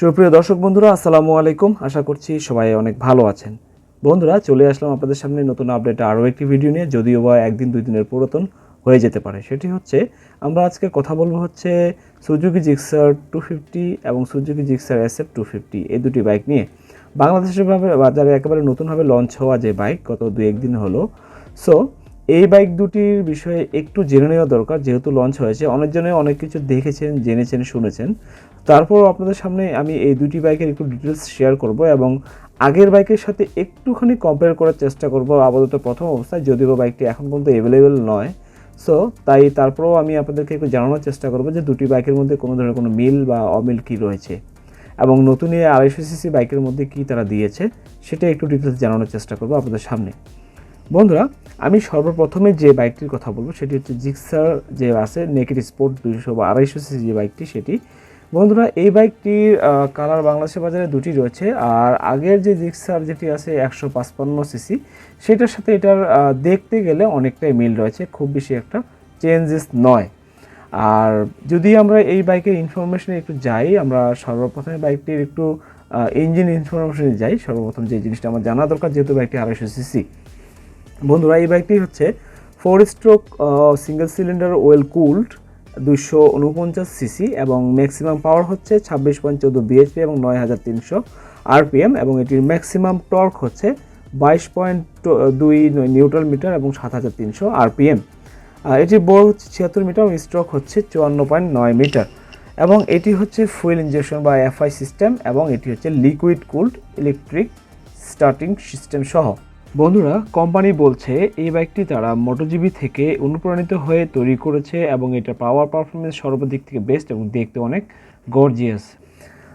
সুপ্রিয় দর্শক বন্ধুরা, আসসালামু আলাইকুম। আশা করছি সবাই অনেক ভালো আছেন। বন্ধুরা, চলে আসলাম আপনাদের সামনে নতুন আপডেট আরও একটি ভিডিও নিয়ে, যদিও বা একদিন দুই দিনের পুরাতন হয়ে যেতে পারে। সেটি হচ্ছে, আমরা আজকে কথা বলব হচ্ছে সুজুকি জিক্সার টু ফিফটি এবং Suzuki Gixxer S F two fifty এই দুটি বাইক নিয়ে। বাংলাদেশের বাজারে একেবারে নতুনভাবে লঞ্চ হওয়া যে বাইক গত দু একদিন হলো। সো এই বাইক দুটির বিষয়ে একটু জেনে নেওয়া দরকার, যেহেতু লঞ্চ হয়েছে। অনেকজনে অনেক কিছু দেখেছেন, জেনেছেন, শুনেছেন। তারপরও আপনাদের সামনে আমি এই দুটি বাইকের একটু ডিটেলস শেয়ার করব এবং আগের বাইকের সাথে একটুখানি কম্পেয়ার করার চেষ্টা করব আপাতত প্রথম অবস্থায়, যদিও বাইকটি এখন পর্যন্ত অ্যাভেলেবেল নয়। সো তাই তারপরেও আমি আপনাদেরকে একটু জানানোর চেষ্টা করব যে দুটি বাইকের মধ্যে কোনো ধরনের কোনো মিল বা অমিল কী রয়েছে এবং নতুন এই আড়াইশো সিসি বাইকের মধ্যে কী তারা দিয়েছে সেটা একটু ডিটেলস জানানোর চেষ্টা করব আপনাদের সামনে। বন্ধুরা, আমি সর্বপ্রথমে যে বাইকটির কথা বলব সেটি হচ্ছে জিক্সার যে আছে নেকেট স্পোর্ট দুইশো বা আড়াইশো সিসি যে বাইকটি, সেটি বন্ধুরা, এই বাইকটির কালার বাংলাদেশের বাজারে দুটি রয়েছে। আর আগের যে জিক্সার যেটি আছে একশো পাঁচপান্ন সিসি, সেটার সাথে এটার দেখতে গেলে অনেকটাই মিল রয়েছে, খুব বেশি একটা চেঞ্জেস নয়। আর যদি আমরা এই বাইকের ইনফরমেশনে একটু যাই, আমরা সর্বপ্রথমে বাইকটির একটু ইঞ্জিন ইনফরমেশনে যাই। সর্বপ্রথম যে জিনিসটা আমার জানা দরকার, যেহেতু বাইকটি আড়াইশো সিসি। বন্ধুরা, এই বাইকটি হচ্ছে four stroke single cylinder oil cooled দুশো উনপঞ্চাশ সিসি এবং ম্যাক্সিমাম পাওয়ার হচ্ছে ছাব্বিশ পয়েন্ট চোদ্দ বিএইচপি এবং নয় হাজার তিনশো আরপিএম এবং এটির ম্যাক্সিমাম টর্ক হচ্ছে বাইশ পয়েন্ট দুই নিউট্রাল মিটার এবং সাত হাজার তিনশো আরপিএম এটির বড় হচ্ছে ছিয়াত্তর মিটার এবং স্ট্রোক হচ্ছে চুয়ান্ন পয়েন্ট নয় মিটার এবং এটি হচ্ছে ফুয়েল ইঞ্জেকশন বা এফআই সিস্টেম এবং এটি হচ্ছে liquid cooled electric starting system সহ। বন্ধুরা কোম্পানি বলছে এই বাইকটি তারা মোটোজিবি থেকে অনুপ্রাণিত হয়ে তৈরি করেছে এবং এটা পাওয়ার পারফরমেন্স সর্বদিক থেকে বেস্ট এবং দেখতে অনেক গর্জিয়াস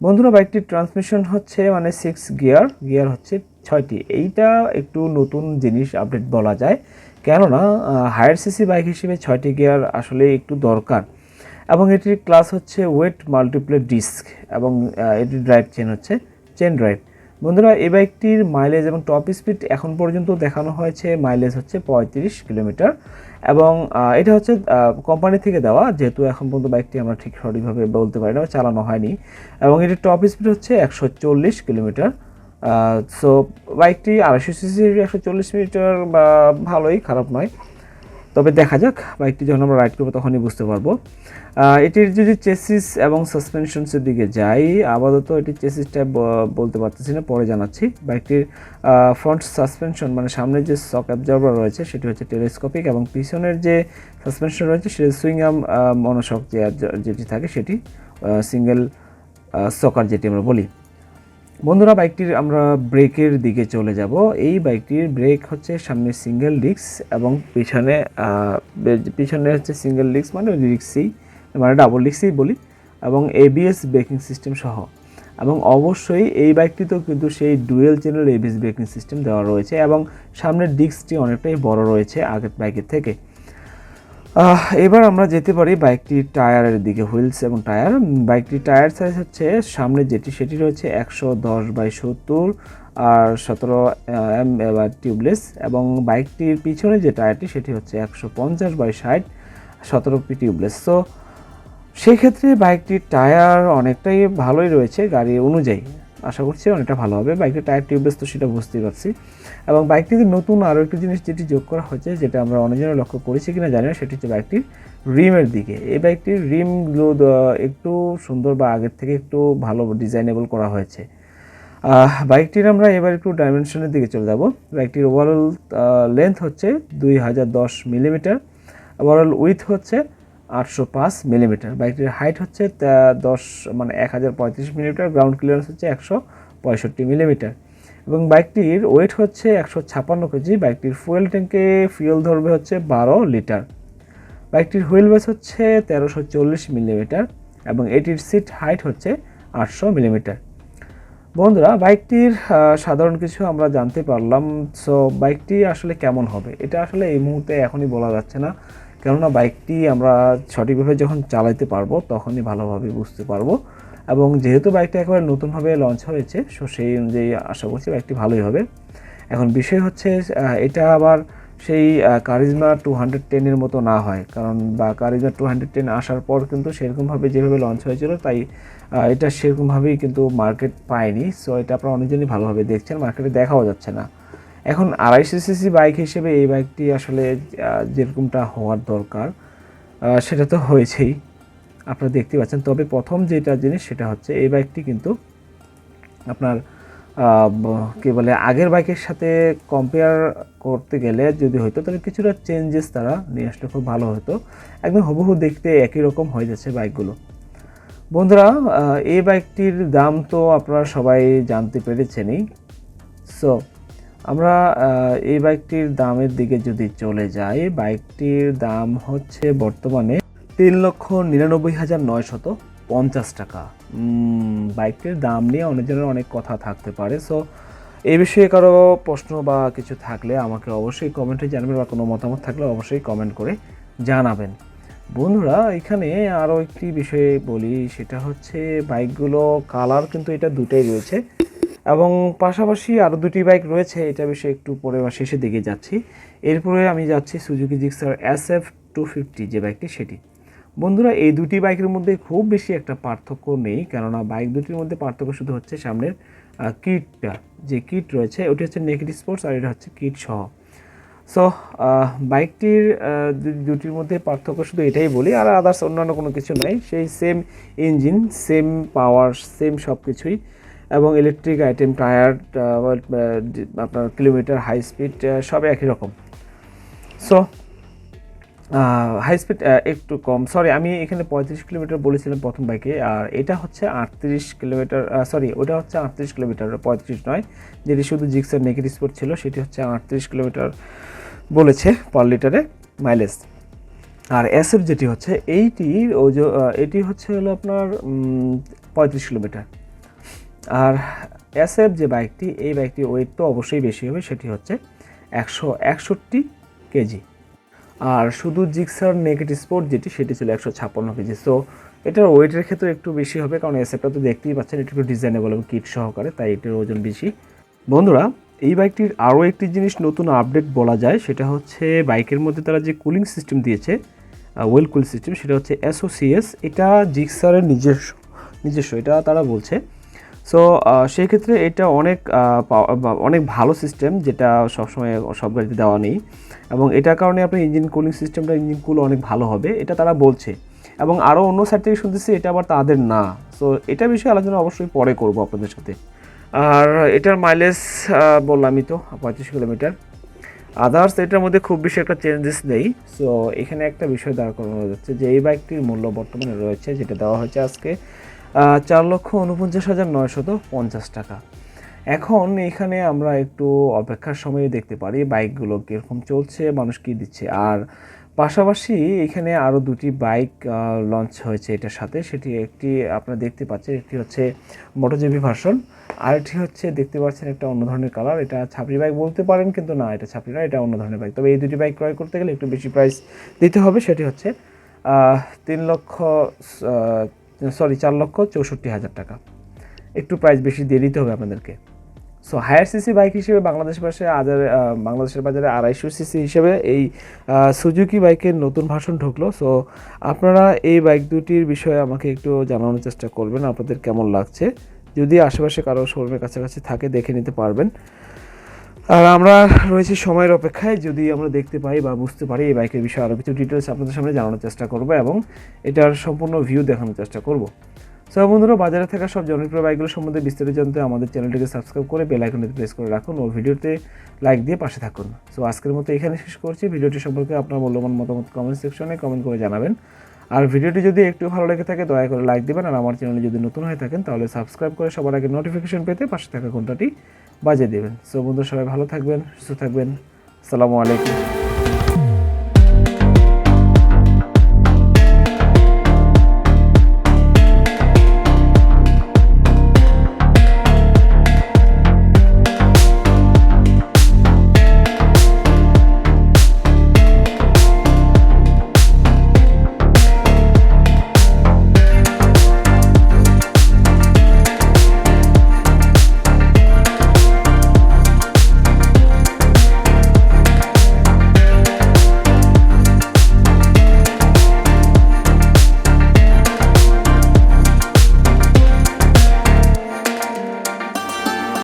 বন্ধুরা বাইকটির ট্রান্সমিশন হচ্ছে মানে সিক্স গিয়ার গিয়ার হচ্ছে ছয়টি। এইটা একটু নতুন জিনিস আপডেট বলা যায়। কেননা হায়ার সিসি বাইক হিসেবে ছয়টি গিয়ার আসলে একটু দরকার। এবং এটির ক্লাস হচ্ছে ওয়েট মাল্টিপ্লে ডিস্ক এবং এটির ড্রাইভ চেন হচ্ছে চেন ড্রাইভ বন্ধুরা, এই বাইকটির মাইলেজ এবং টপ স্পিড এখন পর্যন্ত দেখানো হয়েছে। মাইলেজ হচ্ছে পঁয়ত্রিশ কিলোমিটার এবং এটা হচ্ছে কোম্পানি থেকে দেওয়া। যেহেতু এখন পর্যন্ত বাইকটি আমরা ঠিক সঠিকভাবে বলতে পারি না চালানো হয়নি। এবং এটির টপ স্পিড হচ্ছে একশো চল্লিশ কিলোমিটার। সো বাইকটি আড়াইশো সিসির একশো চল্লিশ মিটার বা ভালোই, খারাপ নয়। তবে দেখা যাক বাইকটি যখন আমরা রাইড করব তখনই বুঝতে পারব। এটির যদি চেসিস এবং সাসপেনশনসের দিকে যাই, আপাতত এটির চেসিসটা বলতে পারতেছি না, পরে জানাচ্ছি। বাইকটির ফ্রন্ট সাসপেনশন মানে সামনে যে সক অ্যাবজর্ভার রয়েছে, সেটি হচ্ছে টেলিস্কোপিক এবং পিছনের যে সাসপেনশন রয়েছে, সেটি সুইংআম মনোশক যে যেটি থাকে, সেটি সিঙ্গেল সকার যেটি আমরা বলি। বন্ধুরা বাইকটির আমরা ব্রেকের দিকে চলে যাব। এই বাইকটির ব্রেক হচ্ছে সামনে সিঙ্গেল ডিস্ক এবং পিছনে পিছনে হচ্ছে সিঙ্গেল ডিস্ক মানে ডিস্কই মানে ডাবল ডিস্কই বলি, এবং এবিএস ব্রেকিং সিস্টেম সহ। এবং অবশ্যই এই বাইকটিতেও কিন্তু সেই dual channel ABS braking system দেওয়া রয়েছে এবং সামনের ডিস্কটি অনেকটাই বড় রয়েছে আগের বাইকের থেকে। এবার আমরা যেতে পারি বাইকটির টায়ারের দিকে, হুইলস এবং টায়ার। বাইকটির টায়ার সাইজ হচ্ছে, সামনে যেটি, সেটি রয়েছে একশো দশ বাই সত্তর আর সতেরো এম টিউবলেস এবং বাইকটির পিছনে যে টায়ারটি, সেটি হচ্ছে একশো পঞ্চাশ বাই ষাট, সতেরো পি টিউবলেস সো সেক্ষেত্রে বাইকটির টায়ার অনেকটাই ভালোই রয়েছে গাড়ি অনুযায়ী। আশা করছি অনেকটা ভালো হবে। বাইকের টায়ার টিউবলেস তো সেটা বুঝতেই পারছি। এবং বাইকটিতে নতুন আরও একটি জিনিস যেটি যোগ করা হয়েছে, যেটা আমরা অনেকজনে লক্ষ্য করেছি কিনা জানি না, সেটি হচ্ছে বাইকটির রিমের দিকে। এই বাইকটির রিমগুলো একটু সুন্দর বা আগের থেকে একটু ভালো ডিজাইনেবল করা হয়েছে। বাইকটির আমরা এবার একটু ডাইমেনশনের দিকে চলে যাব। বাইকটির ওভারঅল লেন্থ হচ্ছে দুই হাজার দশ মিলিমিটার ওভারঅল উইথ হচ্ছে আটশো পাঁচ মিলিমিটার। বাইকটির হাইট হচ্ছে দশ মানে এক হাজার পঁয়ত্রিশ মিলিমিটার গ্রাউন্ড ক্লিয়ারেন্স হচ্ছে একশো পঁয়ষট্টি মিলিমিটার। এবং বাইকটির ওয়েট হচ্ছে একশো ছাপান্ন কেজি, বাইকটির ফুয়েল ট্যাঙ্কে ফুয়েল ধরবে হচ্ছে বারো লিটার। বাইকটির হুইল বেস হচ্ছে তেরোশো চল্লিশ মিলিমিটার এবং এটির সিট হাইট হচ্ছে আটশো মিলিমিটার। বন্ধুরা, বাইকটির সাধারণ কিছু আমরা জানতে পারলাম সো বাইকটি আসলে কেমন হবে? এটা আসলে এই মুহূর্তে এখনই বলা যাচ্ছে না। কেননা বাইকটি আমরা সঠিকভাবে যখন চালাতে পারব, তখনই ভালোভাবে বুঝতে পারব। এবং যেহেতু বাইকটা একেবারে নতুনভাবে লঞ্চ হয়েছে সো সেই অনুযায়ী আশা করছি বাইকটি ভালোই হবে। এখন বিষয় হচ্ছে এটা আবার সেই কারিজমা টু হান্ড্রেড টেনের মতো না হয়। কারণ, বা কারিজমা টু হান্ড্রেড টেন আসার পর কিন্তু সেরকমভাবে যেভাবে লঞ্চ হয়েছিল, তাই এটা সেরকমভাবেই কিন্তু মার্কেট পায়নি। সো এটা আপনারা অনেকজনই ভালোভাবে দেখছেন মার্কেটে দেখাও যাচ্ছে না। এখন আড়াইশো সিসি বাইক হিসেবে এই বাইকটি আসলে যেরকমটা হওয়ার দরকার সেটা তো হয়েছেই। আপনারা দেখতে পাচ্ছেন, তবে প্রথম যেটা জিনিস সেটা হচ্ছে এই বাইকটি কিন্তু আপনার কী বলে, আগের বাইকের সাথে কম্পেয়ার করতে গেলে যদি হতো তাহলে কিছুটা চেঞ্জেস তারা নিয়ে আসলে খুব ভালো হতো। একদম হুবহু দেখতে একই রকম হয়ে যাচ্ছে বাইকগুলো। বন্ধুরা এই বাইকটির দাম তো আপনারা সবাই জানতে পেরেছেনই। সো আমরা এই বাইকটির দামের দিকে যদি চলে যাই, বাইকটির দাম হচ্ছে বর্তমানে তিন লক্ষ নিরানব্বই হাজার নয়শত পঞ্চাশ টাকা। বাইকটির দাম নিয়ে অনেকজনের অনেক কথা থাকতে পারে। সো এই বিষয়ে কারও প্রশ্ন বা কিছু থাকলে আমাকে অবশ্যই কমেন্টে জানাবেন বা কোনো মতামত থাকলে অবশ্যই কমেন্ট করে জানাবেন। বন্ধুরা, এখানে আরও একটি বিষয়ে বলি, সেটা হচ্ছে বাইকগুলো কালার কিন্তু এটা দুটোই রয়েছে। এবং পাশাপাশি আরও দুটি বাইক রয়েছে, এটা বিষয়ে একটু পরে বা শেষের দিকে যাচ্ছি। এরপরে আমি যাচ্ছি Suzuki Gixxer S F two fifty যে বাইকটি, সেটি। বন্ধুরা, এই দুটি বাইকের মধ্যে খুব বেশি একটা পার্থক্য নেই, কেননা বাইক দুটির মধ্যে পার্থক্য শুধু হচ্ছে সামনের কিটটা, যে কিট রয়েছে, ওটি হচ্ছে নেগেটিভ স্পোর্টস আর এটা হচ্ছে কিট সহ। সো বাইকটির দুটির মধ্যে পার্থক্য শুধু এটাই বলি, আর আদার্স অন্যান্য কোনো কিছু নাই, সেই same engine same power same সব কিছুই এবং ইলেকট্রিক আইটেম টায়ার আপনার কিলোমিটার হাই স্পিড সব একই রকম। সো হাই স্পিড একটু কম। সরি আমি এখানে পঁয়ত্রিশ কিলোমিটার বলেছিলাম প্রথম বাইকে আর এটা হচ্ছে আটত্রিশ কিলোমিটার সরি ওটা হচ্ছে আটত্রিশ কিলোমিটার পঁয়ত্রিশ নয়। যেটি শুধু জিক্সের নেগেটিভ স্পোর্ট ছিল, সেটি হচ্ছে আটত্রিশ কিলোমিটার বলেছে পার লিটারে মাইলেজ আর এসএফ যেটি হচ্ছে, এইটির ওজ এটি হচ্ছে হলো আপনার পঁয়ত্রিশ কিলোমিটার আর এসএফ যে বাইকটি, এই বাইকটি ওয়েট তো অবশ্যই বেশি হবে, সেটি হচ্ছে একশো একষট্টি কেজি। আর শুধু জিক্সার নেগেটিভ স্পোর্ট যেটি, সেটি ছিল একশো ছাপ্পান্ন কেজি। সো এটার ওয়েটের ক্ষেত্রে একটু বেশি হবে, কারণ এসএফটা তো দেখতেই পাচ্ছেন একটু ডিজাইনেবল এবং কিট সহকারে, তাই এটির ওজন বেশি। বন্ধুরা, এই বাইকটির আরও একটি জিনিস নতুন আপডেট বলা যায়, সেটা হচ্ছে বাইকের মধ্যে তারা যে কুলিং সিস্টেম দিয়েছে ওয়েল কুল সিস্টেম সেটা হচ্ছে এসওসিএস এটা জিক্সারের নিজস্ব নিজস্ব, এটা তারা বলছে সো সেই ক্ষেত্রে এটা অনেক অনেক ভালো সিস্টেম যেটা সবসময় সব গাড়িতে দেওয়া নেই। এবং এটার কারণে আপনার ইঞ্জিন কুলিং সিস্টেমটা ইঞ্জিন কুল অনেক ভালো হবে, এটা তারা বলছে। এবং আরও অন্য সাইড থেকে শুনতেছি, এটা আবার তাদের না। সো এটা বিষয়ে আলোচনা অবশ্যই পরে করব আপনাদের সাথে। আর এটার মাইলেজ বললামই তো, পঁয়ত্রিশ কিলোমিটার আদার্স এটার মধ্যে খুব বেশি একটা চেঞ্জেস নেই। সো এখানে একটা বিষয় দাঁড় করানো যাচ্ছে যে, এই বাইকটির মূল্য বর্তমানে রয়েছে, যেটা দেওয়া হয়েছে আজকে। চার লক্ষ উনপঞ্চাশ হাজার নয়শত পঞ্চাশ টাকা। এখন এখানে আমরা একটু অপেক্ষার সময় দেখতে পারি বাইকগুলো কীরকম চলছে, মানুষ কী দিচ্ছে। আর পাশাপাশি এখানে আরও দুটি বাইক লঞ্চ হয়েছে এটার সাথে। সেটি একটি আপনারা দেখতে পাচ্ছেন, একটি হচ্ছে মোটোজিবি ভার্সন আর আরেকটি হচ্ছে দেখতে পাচ্ছেন একটা অন্য ধরনের কালার এটা ছাপড়ি বাইক বলতে পারেন, কিন্তু না, এটা ছাপড়ি না, এটা অন্য ধরনের বাইক তবে এই দুটি বাইক ক্রয় করতে গেলে একটু বেশি প্রাইস দিতে হবে। সেটি হচ্ছে তিন লক্ষ সরি চার লক্ষ চৌষট্টি হাজার টাকা। একটু প্রাইস বেশি দিয়ে দিতে হবে আপনাদেরকে। সো হায়ার সিসি বাইক হিসেবে বাংলাদেশ পাশে আদার বাংলাদেশের বাজারে আড়াইশো সিসি হিসেবে এই সুজুকি বাইকের নতুন ভাষণ ঢুকলো। সো আপনারা এই বাইক দুটির বিষয়ে আমাকে একটু জানানোর চেষ্টা করবেন, আপনাদের কেমন লাগছে। যদি আশেপাশে কারও শোরুমের কাছাকাছি থাকে, দেখে নিতে পারবেন। আর আমরা রয়েছি সময়ের অপেক্ষায়, যদি আমরা দেখতে পাই বা বুঝতে পারি এই বাইকের বিষয়ে আরও কিছু ডিটেলস আপনাদের সামনে জানানোর চেষ্টা করব এবং এটার সম্পূর্ণ ভিউ দেখানোর চেষ্টা করব। সো বন্ধুরা, বাজারে থাকা সব জনপ্রিয় বাইকগুলো সম্বন্ধে বিস্তারিত জানতে আমাদের চ্যানেলটিকে সাবস্ক্রাইব করে বেল আইকনটি প্রেস করে রাখুন ও ভিডিওতে লাইক দিয়ে পাশে থাকুন। সো আজকের মতো এখানে শেষ করছি। ভিডিওটি সম্পর্কে আপনার মূল্যবান মতামত কমেন্ট সেকশনে কমেন্ট করে জানাবেন। আর ভিডিওটি যদি একটু ভালো লেগে থাকে, দয়া করে লাইক দেবেন। আর আমার চ্যানেলে যদি নতুন হয়ে থাকেন, তাহলে সাবস্ক্রাইব করে সবার আগে নোটিফিকেশন পেতে পাশে থাকা ঘন্টাটি বাজিয়ে দেবেন। সো বন্ধু সবাই ভালো থাকবেন সুস্থ থাকবেন। আসসালামু আলাইকুম।